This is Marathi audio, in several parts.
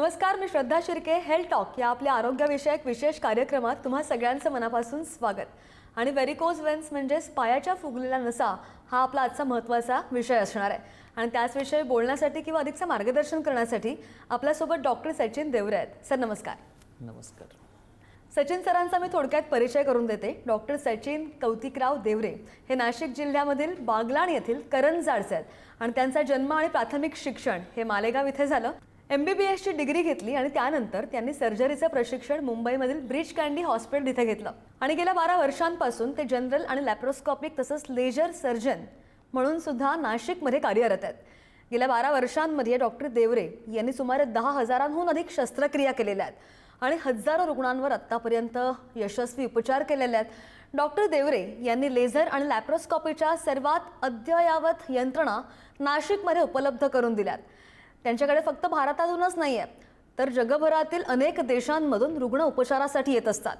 नमस्कार मी श्रद्धा शिर्के हेल्थ टॉक या आपल्या आरोग्यविषयक विशेष कार्यक्रमात तुम्हा सगळ्यांचं मनापासून स्वागत. आणि व्हेरिकोज वेन्स म्हणजेच पायाच्या फुगलेला नसा हा आपला आजचा महत्त्वाचा विषय असणार आहे. आणि त्याचविषयी बोलण्यासाठी किंवा अधिकचं मार्गदर्शन करण्यासाठी आपल्यासोबत डॉक्टर सचिन देवरे आहेत. सर नमस्कार. नमस्कार. सचिन सरांचा मी थोडक्यात परिचय करून देते. डॉक्टर सचिन कौतिकराव देवरे हे नाशिक जिल्ह्यामधील बागलाण येथील करंजाडचे आहेत. आणि त्यांचा जन्म आणि प्राथमिक शिक्षण हे मालेगाव इथे झालं. एम बी बी एसची डिग्री घेतली आणि त्यानंतर त्यांनी सर्जरीचं प्रशिक्षण मुंबईमधील ब्रिज कँडी हॉस्पिटल इथे घेतलं. आणि गेल्या बारा वर्षांपासून ते जनरल आणि लॅप्रोस्कॉपिक तसंच लेजर सर्जन म्हणून सुद्धा नाशिकमध्ये कार्यरत आहेत. गेल्या बारा वर्षांमध्ये डॉक्टर देवरे यांनी सुमारे दहा हजारांहून अधिक शस्त्रक्रिया केलेल्या आहेत आणि हजारो रुग्णांवर आत्तापर्यंत यशस्वी उपचार केलेले आहेत. डॉक्टर देवरे यांनी लेझर आणि लॅप्रोस्कॉपीच्या सर्वात अद्ययावत यंत्रणा नाशिकमध्ये उपलब्ध करून दिल्यात. त्यांच्याकडे फक्त भारतातूनच नाही आहे तर जगभरातील अनेक देशांमधून रुग्ण उपचारासाठी येत असतात.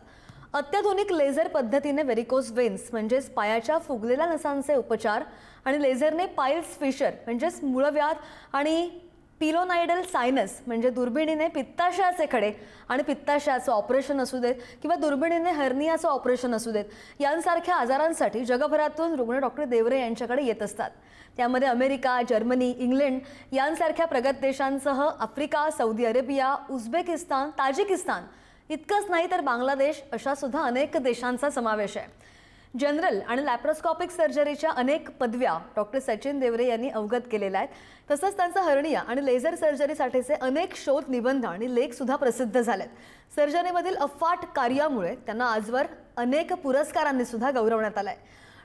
अत्याधुनिक लेझर पद्धतीने व्हेरिकोज वेन्स म्हणजेच पायाच्या फुगलेल्या नसांचे उपचार आणि लेझरने पाईल्स फिशर म्हणजेच मूळव्याध आणि पिलोनायडल सायनस म्हणजे दुर्बिणीने पित्ताशयाचे खडे आणि पित्ताशयाचं ऑपरेशन असू देत किंवा दुर्बिणीने हर्नियाचं ऑपरेशन असू देत यांसारख्या आजारांसाठी जगभरातून रुग्ण डॉक्टर देवरे यांच्याकडे येत असतात. त्यामध्ये अमेरिका जर्मनी इंग्लंड यांसारख्या प्रगत देशांसह Africa Saudi Arabia Uzbekistan Tajikistan इतकंच नाही तर बांगलादेश अशा सुद्धा अनेक देशांचा समावेश आहे. जनरल आणि लॅप्रोस्कॉपिक सर्जरीच्या अनेक पदव्या डॉक्टर सचिन देवरे यांनी अवगत केलेल्या आहेत. तसंच त्यांचं हर्णिया आणि लेझर सर्जरीसाठीचे अनेक शोध निबंध आणि लेख सुद्धा प्रसिद्ध झालेत. सर्जरीमधील अफाट कार्यामुळे त्यांना आजवर अनेक पुरस्कारांनी सुद्धा गौरवण्यात आहे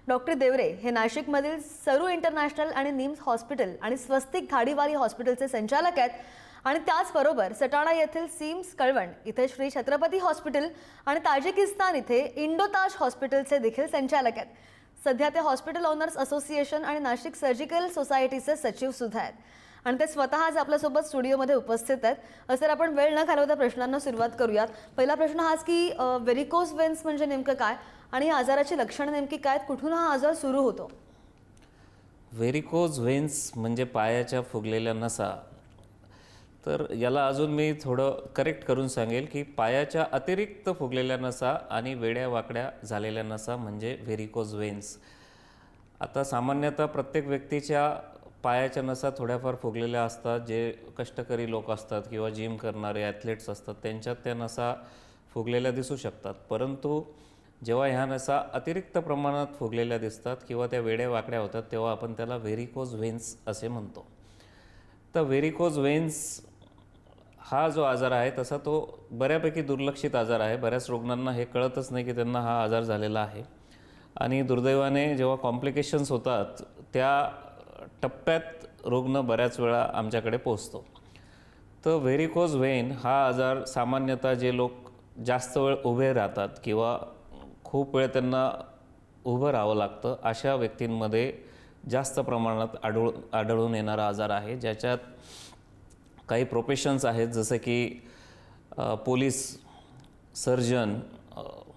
डॉक्टर देवरे हे नाशिकमधील सरू इंटरनॅशनल आणि निम्स हॉस्पिटल आणि स्वस्तिक घाडीवाली हॉस्पिटलचे संचालक आहेत. आणि त्याचबरोबर सटाणा येथील सीम्स कळवण इथे श्री छत्रपती हॉस्पिटल आणि ताजिकिस्तान इथे इंडोताज हॉस्पिटलचे देखील संचालक आहेत. सध्या ते हॉस्पिटल ओनर्स असोसिएशन आणि नाशिक सर्जिकल सोसायटीचे सचिव सुद्धा आहेत. आणि ते स्वतःच आपल्यासोबत स्टुडिओमध्ये उपस्थित आहेत. असं आपण वेळ न घालवता प्रश्नांना सुरुवात करूयात. पहिला प्रश्न हाच की व्हेरिकोज वेन्स म्हणजे नेमकं काय आणि या आजाराची लक्षणं नेमकी काय आहेत? कुठून हा आजार सुरू होतो? व्हेरिकोज व्हेन्स म्हणजे पायाच्या फुगलेल्या नसा तर याला अजून मी थोडं करेक्ट करून सांगेल की पायाच्या अतिरिक्त फुगलेल्या नसा आणि वेड्या वाकड्या झालेल्या नसा म्हणजे व्हेरिकोज वेन्स आता सामान्यतः प्रत्येक व्यक्तीच्या पायाच्या नसा थोड्याफार फुगलेल्या असतात जे कष्टकरी लोक असतात किंवा जिम करणारे ॲथलेट्स असतात त्यांच्यात त्या नसा फुगलेल्या दिसू शकतात. परंतु जेव्हा ह्या नसा अतिरिक्त प्रमाणात फुगलेल्या दिसतात किंवा त्या वेड्या वाकड्या होतात तेव्हा आपण त्याला व्हेरिकोज व्हेन्स असे म्हणतो. तर व्हेरिकोज व्हेन्स हा जो आजार आहे तसा तो बऱ्यापैकी दुर्लक्षित आजार आहे. बऱ्याच रुग्णांना हे कळतच नाही की त्यांना हा आजार झालेला आहे. आणि दुर्दैवाने जेव्हा कॉम्प्लिकेशन्स होतात त्या टप्प्यात रुग्ण बऱ्याच वेळा आमच्याकडे पोचतो तर व्हेरिकोज व्हेन हा आजार सामान्यतः जे लोक जास्त वेळ उभे राहतात किंवा खूप वेळ त्यांना उभं राहावं लागतं अशा व्यक्तींमध्ये जास्त प्रमाणात आढळ आढळून येणारा आजार आहे ज्याच्यात काही प्रोफेशन्स आहेत जसं की पोलीस सर्जन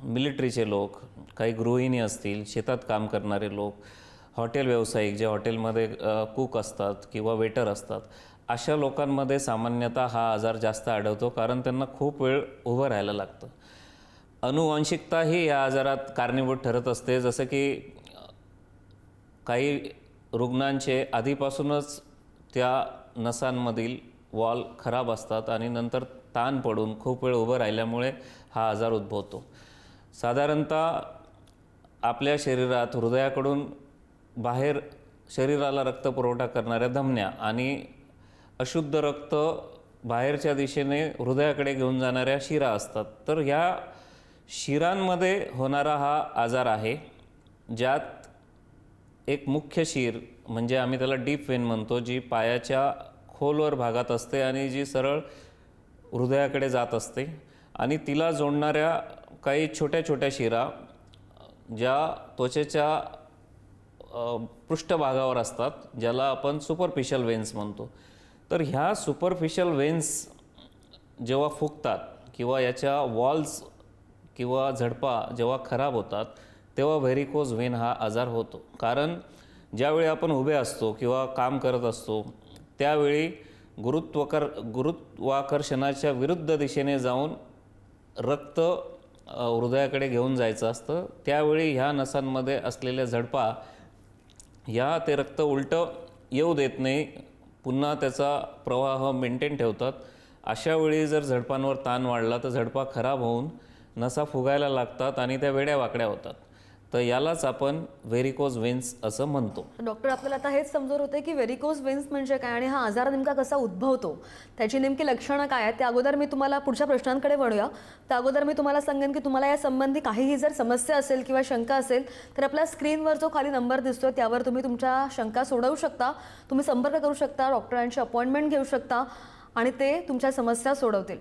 मिलिटरीचे लोक काही गृहिणी असतील शेतात काम करणारे लोक हॉटेल व्यावसायिक जे हॉटेलमध्ये कुक असतात किंवा वेटर असतात अशा लोकांमध्ये सामान्यतः हा आजार जास्त आढळतो कारण त्यांना खूप वेळ उभं राहायला लागतं. अनुवांशिकता ही या आजारात कारणीभूत ठरत असते जसं की काही रुग्णांचे आधीपासूनच त्या नसांमधील वॉल खराब असतात आणि नंतर ताण पडून खूप वेळ उभं राहिल्यामुळे हा आजार उद्भवतो. साधारणतः आपल्या शरीरात हृदयाकडून बाहेर शरीराला रक्तपुरवठा करणाऱ्या धमन्या आणि अशुद्ध रक्त बाहेरच्या दिशेने हृदयाकडे घेऊन जाणाऱ्या शिरा असतात. तर ह्या शिरांमध्ये होणारा हा आजार आहे ज्यात एक मुख्य शिर म्हणजे आम्ही त्याला डीप वेन म्हणतो जी पायाच्या खोलवर भागात असते आणि जी सरळ हृदयाकडे जात असते आणि तिला जोडणाऱ्या काही छोट्या छोट्या शिरा ज्या त्वचेच्या पृष्ठभागावर असतात ज्याला आपण सुपरफिशियल वेन्स म्हणतो. तर ह्या सुपरफिशियल वेन्स जेव्हा फुगतात किंवा याच्या वॉल्स किंवा झडपा जेव्हा खराब होतात तेव्हा व्हेरिकोज व्हेन हा आजार होतो. कारण ज्यावेळी आपण उभे असतो किंवा काम करत असतो त्यावेळी गुरुत्वकर गुरुत्वाकर्षणाच्या विरुद्ध दिशेने जाऊन रक्त हृदयाकडे घेऊन जायचं असतं. त्यावेळी ह्या नसांमध्ये असलेल्या झडपा या ते रक्त उलटं येऊ देत नाही. पुन्हा त्याचा प्रवाह मेंटेन ठेवतात. अशा वेळी जर झडपांवर ताण वाढला तर झडपा खराब होऊन नसा फुगायला लागतात आणि त्या वेड्या वाकड्या होतात. तर यालाच आपण व्हेरिकोज वेन्स असं म्हणतो. डॉक्टर आपल्याला आता हेच समजत होते की व्हेरिकोज वेन्स म्हणजे काय आणि हा आजार नेमका कसा उद्भवतो? त्याची नेमकी लक्षणं काय आहेत? त्या अगोदर मी तुम्हाला पुढच्या प्रश्नांकडे वळूया. त्या अगोदर मी तुम्हाला सांगेन की तुम्हाला या संबंधी काहीही जर समस्या असेल किंवा शंका असेल तर आपल्या स्क्रीनवर जो खाली नंबर दिसतोय त्यावर तुम्ही तुमच्या शंका सोडवू शकता. तुम्ही संपर्क करू शकता डॉक्टरांची अपॉइंटमेंट घेऊ शकता. आणि ते तुमच्या समस्या सोडवतील.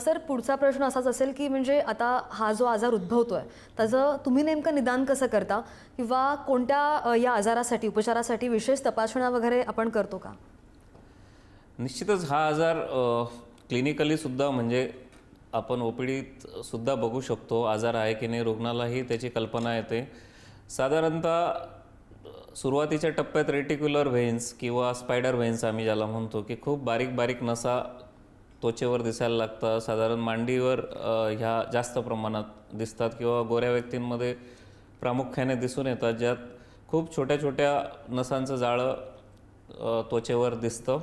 सर पुढचा प्रश्न असाच असेल की म्हणजे आता हा जो आजार उद्भवतो आहे त्याचं तुम्ही नेमकं निदान कसं करता? किंवा कोणत्या या आजारासाठी उपचारासाठी विशेष तपासण्या वगैरे आपण करतो का? निश्चितच हा आजार क्लिनिकली सुद्धा म्हणजे आपण ओ पी सुद्धा बघू शकतो आजार आहे की नाही रुग्णालाही त्याची कल्पना येते. साधारणतः सुरुवातीच्या टप्प्यात रेटिक्युलर व्हेन्स किंवा स्पायडर व्हेन्स आम्ही ज्याला म्हणतो की खूप बारीक बारीक नसा त्वचेवर दिसायला लागतात. साधारण मांडीवर ह्या जास्त प्रमाणात दिसतात किंवा गोऱ्या व्यक्तींमध्ये प्रामुख्याने दिसून येतात ज्यात खूप छोट्या छोट्या नसांचं जाळं त्वचेवर दिसतं.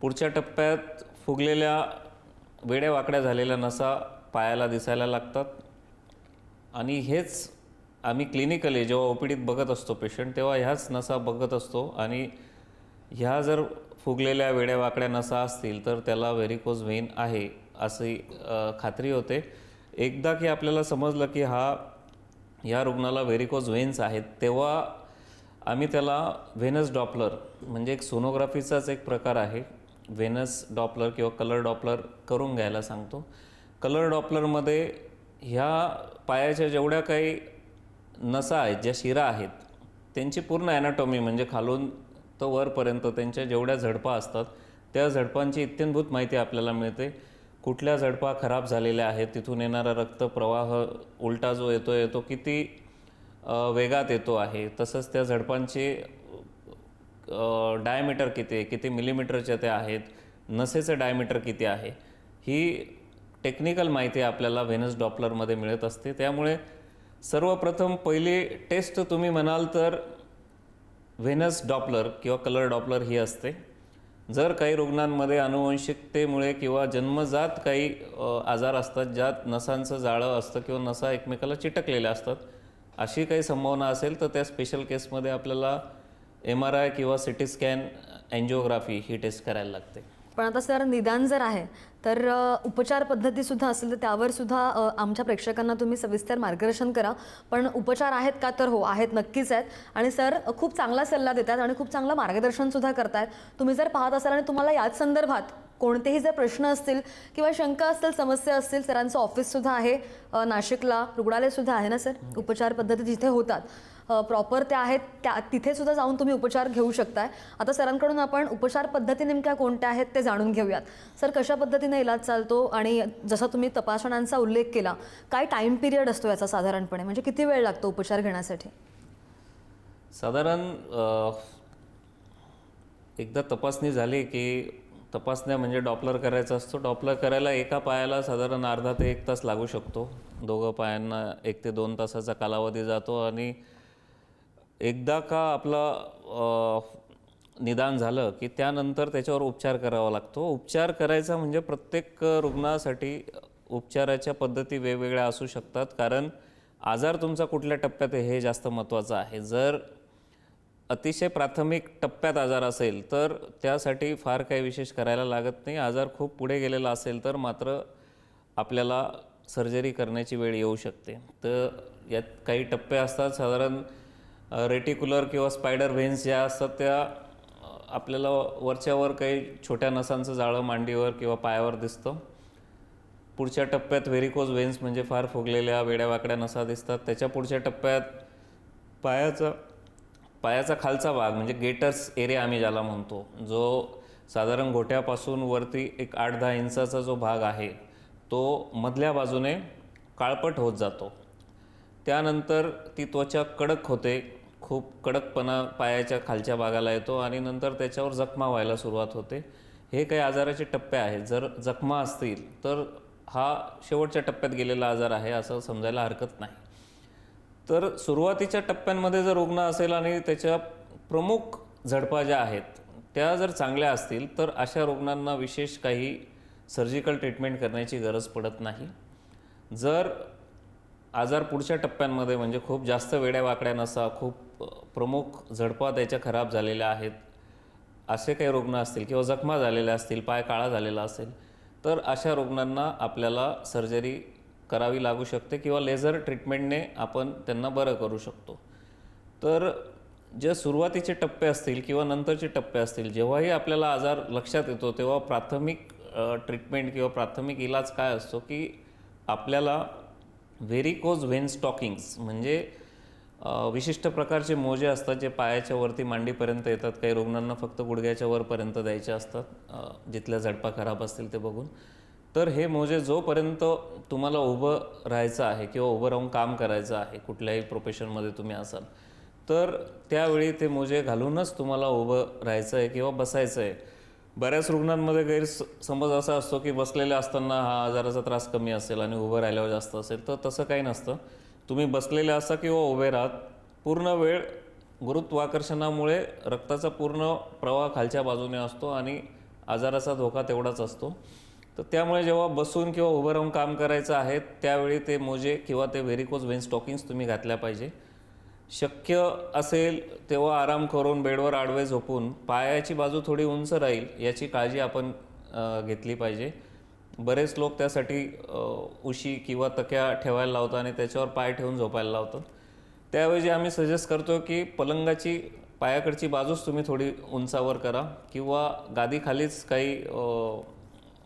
पुढच्या टप्प्यात फुगलेल्या वेड्या वाकड्या झालेल्या नसा पायाला दिसायला लागतात. आणि हेच आम्ही क्लिनिकली जेव्हा ओ पी डीत बघत असतो पेशंट तेव्हा ह्याच नसा बघत असतो. आणि ह्या जर फुगलेल्या वेड्या वाकड्या नसा असतील तर त्याला व्हेरिकोज व्हेन आहे अशी खात्री होते. एकदा की आपल्याला समजलं की हा या रुग्णाला व्हेरिकोज व्हेन्स आहेत तेव्हा आम्ही त्याला व्हेनस डॉपलर म्हणजे एक सोनोग्राफीचाच एक प्रकार आहे. व्हेनस डॉपलर किंवा कलर डॉपलर करून घ्यायला सांगतो. कलर डॉपलरमध्ये ह्या पायाच्या जेवढ्या काही नसा आहेत ज्या शिरा आहेत त्यांची पूर्ण ॲनाटॉमी म्हणजे खालून तर वरपर्यंत त्यांच्या जेवढ्या झडपा असतात त्या झडपांची इत्यंभूत माहिती आपल्याला मिळते. कुठल्या झडपा खराब झालेल्या आहेत तिथून येणारा रक्तप्रवाह उलटा जो येतो येतो किती वेगात येतो आहे तसंच त्या झडपांची डायमीटर किती आहे किती मिलीमीटरच्या त्या आहेत नसेचं डायमीटर किती आहे ही टेक्निकल माहिती आपल्याला व्हेनस डॉपलरमध्ये मिळत असते. त्यामुळे सर्वप्रथम पहिली टेस्ट तुम्ही म्हणाल तर व्हेनस डॉपलर किंवा कलर डॉपलर ही असते. जर काही रुग्णांमध्ये अनुवंशिकतेमुळे किंवा जन्मजात काही आजार असतात ज्यात नसांचं जाळं असतं किंवा नसा एकमेकाला चिटकलेल्या असतात अशी काही संभावना असेल तर त्या स्पेशल केसमध्ये आपल्याला एम आर आय किंवा सी टी स्कॅन अँजिओग्राफी ही टेस्ट करायला लागते. पण आता सर निदान जर आहे तर उपचार पद्धती सुद्धा असेल तर त्यावर सुद्धा अ, आमच्या प्रेक्षकांना तुम्ही सविस्तर मार्गदर्शन करा. पण उपचार आहेत का? तर हो आहेत नक्कीच आहेत. आणि सर खूप चांगला सल्ला देतात आणि खूप चांगलं मार्गदर्शन सुद्धा करतायत. तुम्ही जर पाहत असाल आणि तुम्हाला याच संदर्भात कोणतेही जर प्रश्न असतील किंवा शंका असतील समस्या असतील सरांचं ऑफिससुद्धा आहे नाशिकला रुग्णालयसुद्धा आहे ना सर? उपचार पद्धती जिथे होतात. प्रॉपर त्या आहेत त्या तिथे सुद्धा जाऊन तुम्ही उपचार घेऊ शकताय. आता सरांकडून आपण उपचार पद्धती नेमक्या कोणत्या आहेत ते जाणून घेऊयात. सर कशा पद्धतीने इलाज चालतो आणि जसा तुम्ही तपासण्यांचा उल्लेख केला काय टाईम पिरियड असतो याचा साधारणपणे? म्हणजे किती वेळ लागतो उपचार घेण्यासाठी? साधारण एकदा तपासणी झाली की तपासण्या म्हणजे डॉपलर करायचा असतो. डॉपलर करायला एका पायाला साधारण अर्धा ते एक तास लागू शकतो. दोघं पायांना एक ते दोन तासाचा कालावधी जातो आणि एकदा का आपलं निदान झालं की त्यानंतर त्याच्यावर उपचार करावा लागतो. उपचार करायचा म्हणजे प्रत्येक रुग्णासाठी उपचाराच्या पद्धती वेगवेगळ्या असू शकतात. कारण आजार तुमचा कुठल्या टप्प्यात आहे हे जास्त महत्त्वाचं आहे. जर अतिशय प्राथमिक टप्प्यात आजार असेल तर त्यासाठी फार काही विशेष करायला लागत नाही. आजार खूप पुढे गेलेला असेल तर मात्र आपल्याला सर्जरी करण्याची वेळ येऊ शकते. तर यात काही टप्पे असतात. साधारण रेटिक्युलर किंवा स्पायडर व्हेन्स ज्या असतात त्या आपल्याला वरच्यावर काही छोट्या नसांचं जाळं मांडीवर किंवा पायावर दिसतं. पुढच्या टप्प्यात व्हेरिकोज वेन्स म्हणजे फार फुगलेल्या वेड्यावाकड्या नसा दिसतात. त्याच्या पुढच्या टप्प्यात पायाचा पायाचा खालचा भाग म्हणजे गेटर्स एरिया आम्ही ज्याला म्हणतो जो साधारण घोट्यापासून वरती एक आठ दहा इंचाचा जो भाग आहे तो मधल्या बाजूने काळपट होत जातो. त्यानंतर ती त्वचा कडक होते खूप कडकपणा पायाच्या खालच्या भागाला येतो आणि नंतर त्याच्यावर जखमा व्हायला सुरुवात होते. हे काही आजाराचे टप्पे आहेत. जर जखमा असतील तर हा शेवटच्या टप्प्यात गेलेला आजार आहे असं समजायला हरकत नाही. तर सुरुवातीच्या टप्प्यांमध्ये जर रुग्ण असेल आणि त्याच्या प्रमुख झडपा ज्या आहेत त्या जर चांगल्या असतील तर अशा रुग्णांना विशेष काही सर्जिकल ट्रीटमेंट करण्याची गरज पडत नाही. जर आजार पुढच्या टप्प्यांमध्ये म्हणजे खूप जास्त वेड्या वाकड्या नसा खूप प्रमुख झडपा त्याच्या खराब झालेल्या आहेत. असे काही रुग्ण असतील किंवा जखमा झालेल्या असतील पाय काळा झालेला असेल तर अशा रुग्णांना आपल्याला सर्जरी करावी लागू शकते किंवा लेझर ट्रीटमेंटने आपण त्यांना बरं करू शकतो. तर जे सुरुवातीचे टप्पे असतील किंवा नंतरचे टप्पे असतील जेव्हाही आपल्याला आजार लक्षात येतो तेव्हा प्राथमिक ट्रीटमेंट किंवा प्राथमिक इलाज काय असतो की आपल्याला व्हेरिकोज व्हेन स्टॉकिंग्स म्हणजे विशिष्ट प्रकारचे मोजे असतात जे पायाच्या वरती मांडीपर्यंत येतात. काही रुग्णांना फक्त गुडघ्याच्या वरपर्यंत द्यायचे असतात जिथल्या झडपा खराब असतील ते बघून. तर हे मोजे जोपर्यंत तुम्हाला उभं राहायचं आहे किंवा उभं राहून काम करायचं आहे कुठल्याही प्रोफेशनमध्ये तुम्ही असाल तर त्यावेळी ते मोजे घालूनच तुम्हाला उभं राहायचं आहे किंवा बसायचं आहे बऱ्याच रुग्णांमध्ये गैरसमज असा असतो की बसलेले असताना हा आजाराचा त्रास कमी असेल आणि उभं राहिल्यावर जास्त असेल तर तसं काही नसतं. तुम्ही बसलेले असा किंवा उभे राहत पूर्ण वेळ गुरुत्वाकर्षणामुळे रक्ताचा पूर्ण प्रवाह खालच्या बाजूने असतो आणि आजाराचा धोका तेवढाच असतो. तर त्यामुळे जेव्हा बसून किंवा उभं राहून काम करायचं आहे त्यावेळी ते मोजे किंवा ते व्हेरिकोज वेन स्टॉकिंग्स तुम्ही घातल्या पाहिजे. शक्य असेल तेव्हा आराम करून बेडवर आडवे झोपून पायाची बाजू थोडी उंच राहील याची काळजी आपण घेतली पाहिजे. बरेच लोक त्यासाठी उशी किंवा तक्या ठेवायला लावतात आणि त्याच्यावर पाय ठेवून झोपायला लावतात. त्याऐवजी आम्ही सजेस्ट करतो की पलंगाची पायाकडची बाजूच तुम्ही थोडी उंचावर करा किंवा गादीखालीच काही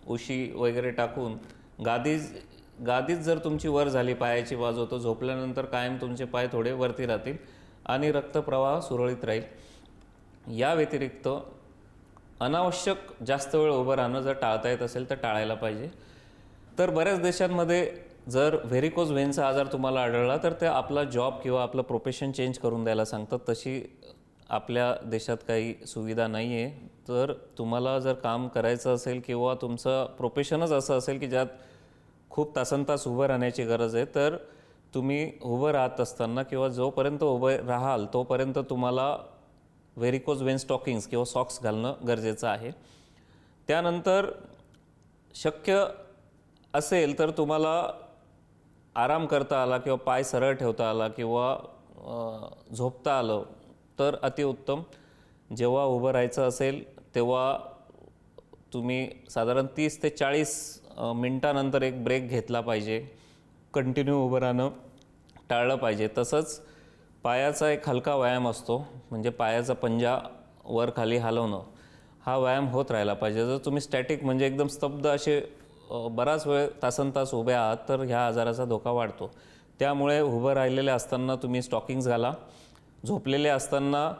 उशी वगैरे टाकून गादी गादीच जर तुमची वर झाली पायाची बाजू तर झोपल्यानंतर कायम तुमचे पाय थोडे वरती राहतील आणि रक्तप्रवाह सुरळीत राहील. या व्यतिरिक्त अनावश्यक जास्त वेळ उभं राहणं जर टाळता येत असेल तर टाळायला पाहिजे. तर बऱ्याच देशांमध्ये जर व्हेरिकोज व्हेनचा आजार तुम्हाला आढळला तर ते आपला जॉब किंवा आपलं प्रोफेशन चेंज करून द्यायला सांगतात. तशी आपल्या देशात काही सुविधा नाही आहे तर तुम्हाला जर काम करायचं असेल किंवा तुमचं प्रोफेशनच असं असेल की ज्यात खूप तासन तास उभं राहण्याची गरज आहे तर तुम्ही उभं राहत असताना किंवा जोपर्यंत उभं राहाल तोपर्यंत तुम्हाला व्हेरिकोज वेन स्टॉकिंग्स किंवा सॉक्स घालणं गरजेचं आहे. त्यानंतर शक्य असेल तर तुम्हाला आराम करता आला किंवा पाय सरळ ठेवता आला किंवा झोपता आलं तर अतिउत्तम. जेव्हा उभं राहायचं असेल तेव्हा तुम्ही साधारण तीस ते चाळीस मिनटानंतर एक ब्रेक घेतला पाहिजे. कंटिन्यू उभं राहणं टाळलं पाहिजे. तसंच पायाचा एक हलका व्यायाम असतो म्हणजे पायाचा पंजा वर खाली हलवणं हा व्यायाम होत राहिला पाहिजे. जर तुम्ही स्टॅटिक म्हणजे एकदम स्तब्ध असे बराच वेळ तासन तास उभे आहात तर ह्या आजाराचा धोका वाढतो. त्यामुळे उभं राहिलेले असताना तुम्ही स्टॉकिंग्स घाला. झोपलेले असताना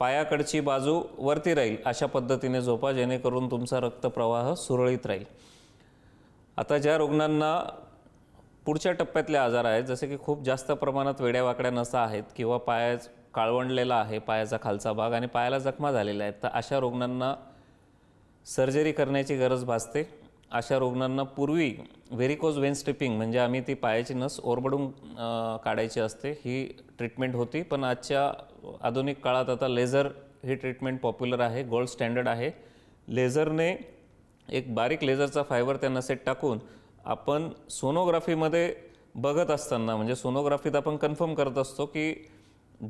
पायाकडची बाजू वरती राहील अशा पद्धतीने झोपा जेणेकरून तुमचा रक्तप्रवाह सुरळीत राहील. आता ज्या रुग्णांना पुढच्या टप्प्यातले आजार आहेत जसे की खूप जास्त प्रमाणात वेड्यावाकड्या नसा आहेत किंवा पाया काळवंडलेला आहे पायाचा खालचा भाग आणि पायाला जखमा झालेल्या आहेत तर अशा रुग्णांना सर्जरी करण्याची गरज भासते. अशा रुग्णांना पूर्वी व्हेरिकोज वेन स्ट्रिपिंग म्हणजे आम्ही ती पायाची नस ओरबडून काढायची असते ही ट्रीटमेंट होती. पण आजच्या आधुनिक काळात आता लेझर ही ट्रीटमेंट पॉप्युलर आहे गोल्ड स्टँडर्ड आहे. लेझरने एक बारीक लेझरचा फायबर त्या नसेत टाकून आपण सोनोग्राफीमध्ये बघत असताना म्हणजे सोनोग्राफीत आपण कन्फर्म करत असतो की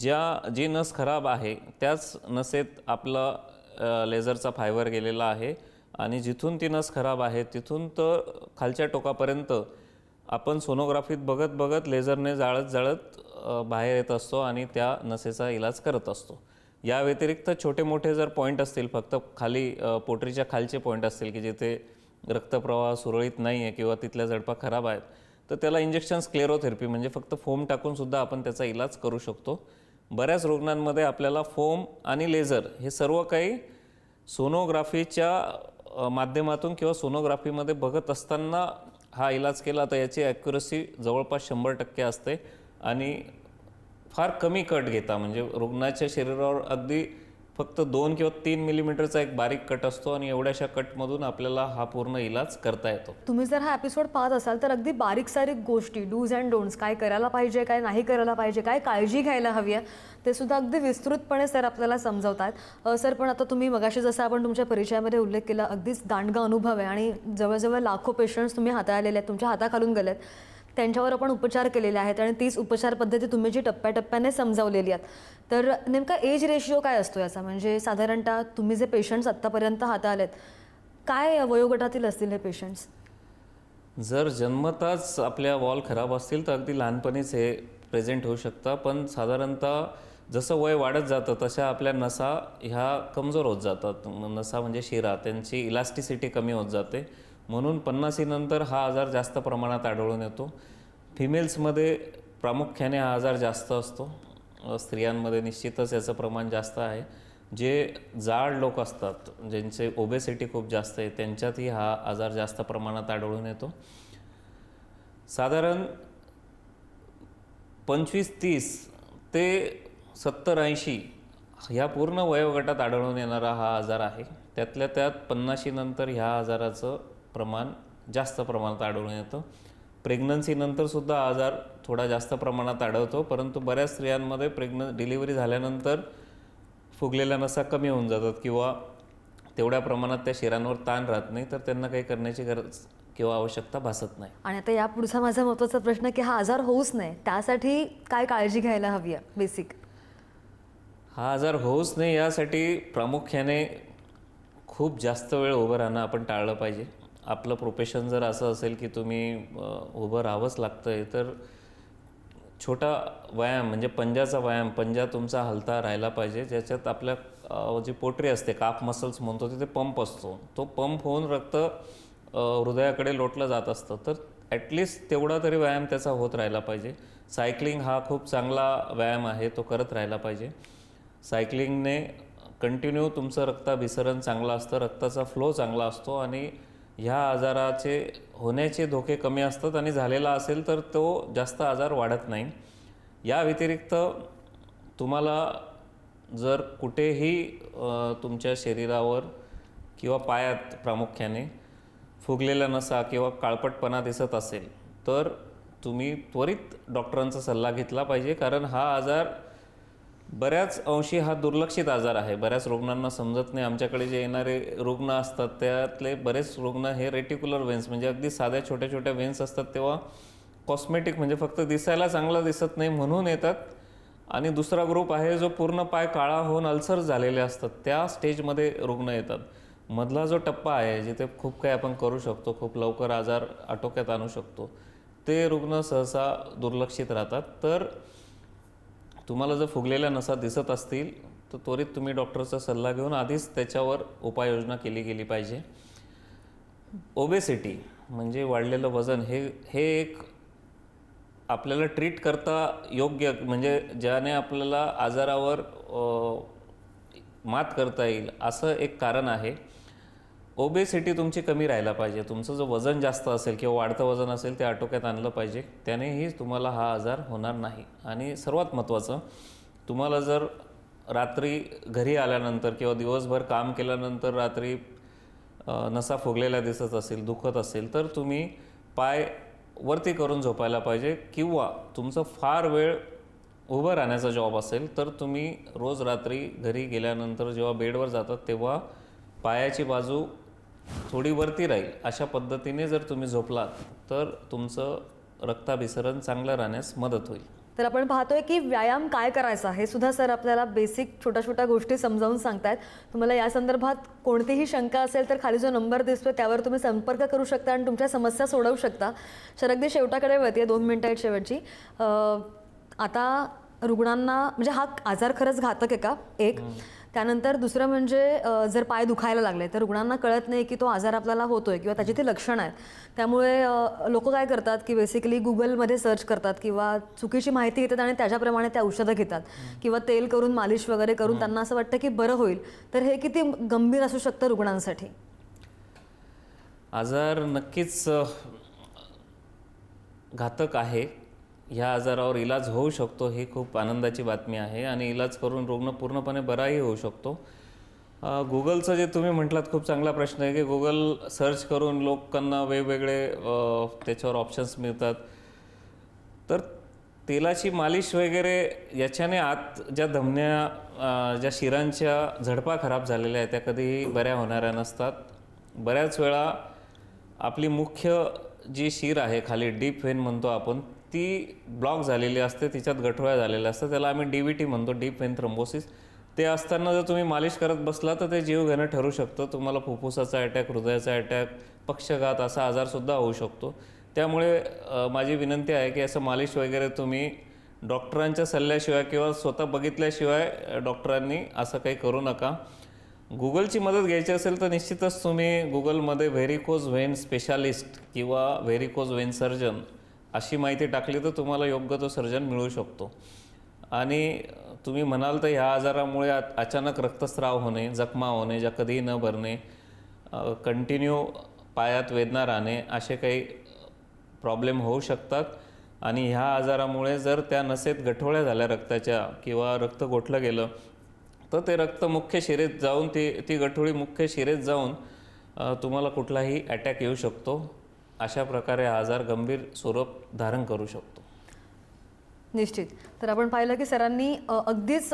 ज्या जी नस खराब आहे त्याच नसेत आपला लेझरचा फायबर गेलेला आहे. आणि जिथून ती नस खराब आहे तिथून तर खालच्या टोकापर्यंत आपण सोनोग्राफीत बघत बघत लेझरने जाळत जाळत बाहेर येत असतो आणि त्या नसेचा इलाज करत असतो. या व्यतिरिक्त छोटे मोठे जर पॉईंट असतील फक्त खाली पोटरीच्या खालचे पॉईंट असतील की जिथे रक्तप्रवाह सुरळीत नाही आहे किंवा तिथल्या झडपा खराब आहेत तर त्याला इंजेक्शन स्क्लेरोथेरपी म्हणजे फक्त फोम टाकूनसुद्धा आपण त्याचा इलाज करू शकतो. बऱ्याच रुग्णांमध्ये आपल्याला फोम आणि लेझर हे सर्व काही सोनोग्राफीच्या माध्यमातून किंवा सोनोग्राफीमध्ये बघत असताना हा इलाज केला तर याची ॲक्युरसी जवळपास शंभर टक्के असते. आणि फार कमी कट घेता म्हणजे रुग्णाच्या शरीरावर अगदी फक्त दोन किंवा तीन मिलीमीटरचा एक बारीक कट असतो आणि एवढ्याशा कटमधून आपल्याला हा पूर्ण इलाज करता येतो. तुम्ही जर हा एपिसोड पाहत असाल तर अगदी बारीक सारीक गोष्टी डूज अँड डोंट्स काय करायला पाहिजे काय नाही करायला पाहिजे काय काळजी घ्यायला हवी आहे ते सुद्धा अगदी विस्तृतपणे सर आपल्याला समजवतात. सर पण आता तुम्ही मगाशी जसं आपण तुमच्या परिचयामध्ये उल्लेख केला अगदीच दांडगा अनुभव आहे आणि जवळजवळ लाखो पेशंट्स तुम्ही हाताळलेले आहेत तुमच्या हाताखालून गेलेत. त्यांच्यावर आपण उपचार केलेले आहेत आणि तीच उपचार पद्धती तुम्ही जी टप्प्याटप्प्याने समजावलेली आहेत. तर नेमका एज रेशिओ काय असतो याचा? म्हणजे साधारणतः तुम्ही जे पेशंट्स आत्तापर्यंत हाताळलेत काय वयोगटातील असतील हे पेशंट्स जर जन्मताच आपल्या वॉल खराब असतील तर अगदी लहानपणीच हे प्रेझेंट होऊ शकतं. पण साधारणतः जसं वय वाढत जातं तशा आपल्या नसा ह्या कमजोर होत जातात. नसा म्हणजे शिरा त्यांची इलास्टिसिटी कमी होत जाते. म्हणून पन्नासीनंतर हा आजार जास्त प्रमाणात आढळून येतो. फिमेल्समध्ये प्रामुख्याने हा आजार जास्त असतो. स्त्रियांमध्ये निश्चितच याचं प्रमाण जास्त आहे. जे जाड लोक असतात ज्यांचे ओबेसिटी खूप जास्त आहे त्यांच्यातही हा आजार जास्त प्रमाणात आढळून येतो. साधारण पंचवीस तीस ते सत्तर ऐंशी ह्या पूर्ण वयोगटात आढळून येणारा हा आजार आहे. त्यातल्या त्यात पन्नाशीनंतर ह्या आजाराचं प्रमाण जास्त प्रमाणात आढळून येतं. प्रेग्नन्सीनंतर सुद्धा हा आजार थोडा जास्त प्रमाणात आढळतो परंतु बऱ्याच स्त्रियांमध्ये प्रेग्न डिलिव्हरी झाल्यानंतर फुगलेल्या नसा कमी होऊन जातात किंवा तेवढ्या प्रमाणात त्या शिरांवर ताण राहत नाही तर त्यांना काही करण्याची गरज किंवा आवश्यकता भासत नाही. आणि आता या पुढचा माझा महत्त्वाचा प्रश्न की हा आजार होऊच नाही त्यासाठी काय काळजी घ्यायला हवी आहे बेसिक हा आजार होऊच नाही यासाठी प्रामुख्याने खूप जास्त वेळ उभं राहणं आपण टाळलं पाहिजे. आपलं प्रोफेशन जर असं असेल की तुम्ही उभं राहावंच लागतं आहे तर छोटा व्यायाम म्हणजे पंजाचा व्यायाम पंजा तुमचा हलता राहिला पाहिजे ज्याच्यात आपल्या जी पोटरी असते काफ मसल्स म्हणतो तिथे पंप असतो. तो पंप होऊन रक्त हृदयाकडे लोटलं जात असतं. तर ॲटलिस्ट तेवढा तरी व्यायाम त्याचा होत राहिला पाहिजे. सायकलिंग हा खूप चांगला व्यायाम आहे तो करत राहिला पाहिजे. सायकलिंगने कंटिन्यू तुमचं रक्ताभिसरण चांगलं असतं रक्ताचा फ्लो चांगला असतो आणि ह्या आजाराचे होण्याचे धोके कमी असतात आणि झालेला असेल तर तो जास्त आजार वाढत नाही. या व्यतिरिक्त तुम्हाला जर कुठेही तुमच्या शरीरावर किंवा पायात प्रामुख्याने फुगलेला नसा किंवा काळपटपणा दिसत असेल तर तुम्ही त्वरित डॉक्टरांचा सल्ला घेतला पाहिजे कारण हा आजार बऱ्याच अंशी हा दुर्लक्षित आजार आहे. बऱ्याच रुग्णांना समजत नाही. आमच्याकडे जे येणारे रुग्ण असतात त्यातले बरेच रुग्ण हे रेटिक्युलर वेन्स म्हणजे अगदी साध्या छोट्या छोट्या वेन्स असतात तेव्हा कॉस्मेटिक म्हणजे फक्त दिसायला चांगला दिसत नाही म्हणून येतात. आणि दुसरा ग्रुप आहे जो पूर्ण पाय काळा होऊन अल्सर झालेले असतात. त्या स्टेजमध्ये रुग्ण येतात. मधला जो टप्पा आहे जिथे खूप काही आपण करू शकतो खूप लवकर आजार आटोक्यात आणू शकतो ते रुग्ण सहसा दुर्लक्षित राहतात. तर तुम्हाला जर फुगलेल्या नसा दिसत असतील तर त्वरित तुम्ही डॉक्टरचा सल्ला घेऊन आधीच त्याच्यावर उपाययोजना केली गेली पाहिजे. ओबेसिटी म्हणजे वाढलेलं वजन हे हे एक आपल्याला ट्रीट करता योग्य म्हणजे ज्याने आपल्याला आजारावर मात करता येईल असं एक कारण आहे. ओबेसिटी तुमची कमी राहायला पाहिजे. तुमचं जो वजन जास्त असेल किंवा वाढतं वजन असेल ते आटोक्यात आणलं पाहिजे. त्यानेही तुम्हाला हा आजार होणार नाही. आणि सर्वात महत्त्वाचं तुम्हाला जर रात्री घरी आल्यानंतर किंवा दिवसभर काम केल्यानंतर रात्री नसा फुगलेला दिसत असेल दुखत असेल तर तुम्ही पाय वरती करून झोपायला पाहिजे किंवा तुमचं फार वेळ उभं राहण्याचा जॉब असेल तर तुम्ही रोज रात्री घरी गेल्यानंतर जेव्हा बेडवर जातात तेव्हा पायाची बाजू थोडी वरती राहील. अशा पद्धतीने जर तुम्ही झोपलात तर तुमचं रक्ताभिसरण चांगलं राहण्यास मदत होईल. तर आपण पाहतोय की व्यायाम काय करायचा हे सुद्धा सर आपल्याला बेसिक छोट्या छोट्या गोष्टी समजावून सांगतायत. तुम्हाला या संदर्भात कोणतीही शंका असेल तर खाली जो नंबर दिसतोय त्यावर तुम्ही संपर्क करू शकता आणि तुमच्या समस्या सोडवू शकता. सर अगदी शेवटाकडे वळते दोन मिनटं आहेत शेवटची. आता रुग्णांना म्हणजे हा आजार खरंच घातक आहे का? एक. त्यानंतर दुसरं म्हणजे जर पाय दुखायला लागले तर रुग्णांना कळत नाही की तो आजार आपल्याला होतोय किंवा त्याची ती लक्षणं आहेत. त्यामुळे लोक काय करतात की बेसिकली गुगलमध्ये सर्च करतात किंवा चुकीची माहिती घेतात आणि त्याच्याप्रमाणे ते औषधं घेतात. किंवा तेल करून मालिश वगैरे करून त्यांना असं वाटतं की बरं होईल. तर हे किती गंभीर असू शकतं रुग्णांसाठी? आजार नक्कीच घातक आहे. ह्या आजारावर इलाज होऊ शकतो ही खूप आनंदाची बातमी आहे आणि इलाज करून रुग्ण पूर्णपणे बराही होऊ शकतो. गुगलचं जे तुम्ही म्हटलात खूप चांगला प्रश्न आहे की गुगल सर्च करून लोकांना वेगवेगळे त्याच्यावर ऑप्शन्स मिळतात. तर तेलाची मालिश वगैरे याच्याने आत ज्या धमन्या ज्या शिरांच्या झडपा खराब झालेल्या आहेत त्या कधीही बऱ्या होणाऱ्या नसतात. बऱ्याच वेळा आपली मुख्य जी शिर आहे खाली डीप वेन म्हणतो आपण ती ब्लॉक झालेली असते तिच्यात गठोळ्या झालेल्या असतात. त्याला आम्ही डी व्ही टी म्हणतो डीप वेन थ्रम्बोसिस ते असताना जर तुम्ही मालिश करत बसला तर ते जीवघेणं ठरू शकतं. तुम्हाला फुफ्फुसाचा अटॅक हृदयाचा अटॅक पक्षघात असा आजारसुद्धा होऊ शकतो. त्यामुळे माझी विनंती आहे की असं मालिश वगैरे तुम्ही डॉक्टरांच्या सल्ल्याशिवाय किंवा स्वतः बघितल्याशिवाय डॉक्टरांनी असं काही करू नका. गुगलची मदत घ्यायची असेल तर निश्चितच तुम्ही गुगलमध्ये व्हेरिकोज व्हेन स्पेशालिस्ट किंवा व्हेरिकोज व्हेन सर्जन अशी माहिती टाकली तर तुम्हाला योग्य तो सर्जन मिळू शकतो. आणि तुम्ही म्हणाल तर ह्या आजारामुळे आ- अचानक रक्तस्राव होणे जखमा होणे ज्या कधीही न भरणे कंटिन्यू पायात वेदना राहणे असे काही प्रॉब्लेम होऊ शकतात. आणि ह्या आजारामुळे जर त्या नसेत गठोळ्या झाल्या रक्ताच्या किंवा रक्त गोठलं गेलं तर ते रक्त मुख्य शिरेत जाऊन ती ती गठोळी मुख्य शिरेत जाऊन तुम्हाला कुठलाही अटॅक येऊ शकतो. अशा प्रकारे हा आजार गंभीर स्वरूप धारण करू शकतो. निश्चित. तर आपण पाहिलं की सरांनी अगदीच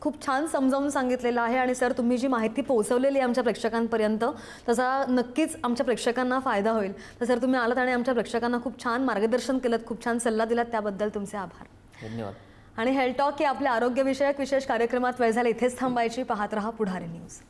खूप छान समजावून सांगितलेलं आहे आणि सर तुम्ही जी माहिती पोहोचवलेली आहे आमच्या प्रेक्षकांपर्यंत त्याचा नक्कीच आमच्या प्रेक्षकांना फायदा होईल. तर सर तुम्ही आलात आणि आमच्या प्रेक्षकांना खूप छान मार्गदर्शन केलं खूप छान सल्ला दिलात त्याबद्दल तुमचे आभार. धन्यवाद. आणि हेल्थ टॉक या आपल्या आरोग्यविषयक विशेष कार्यक्रमात वेळ झाला इथेच थांबायची. पाहत रहा पुढारी न्यूज.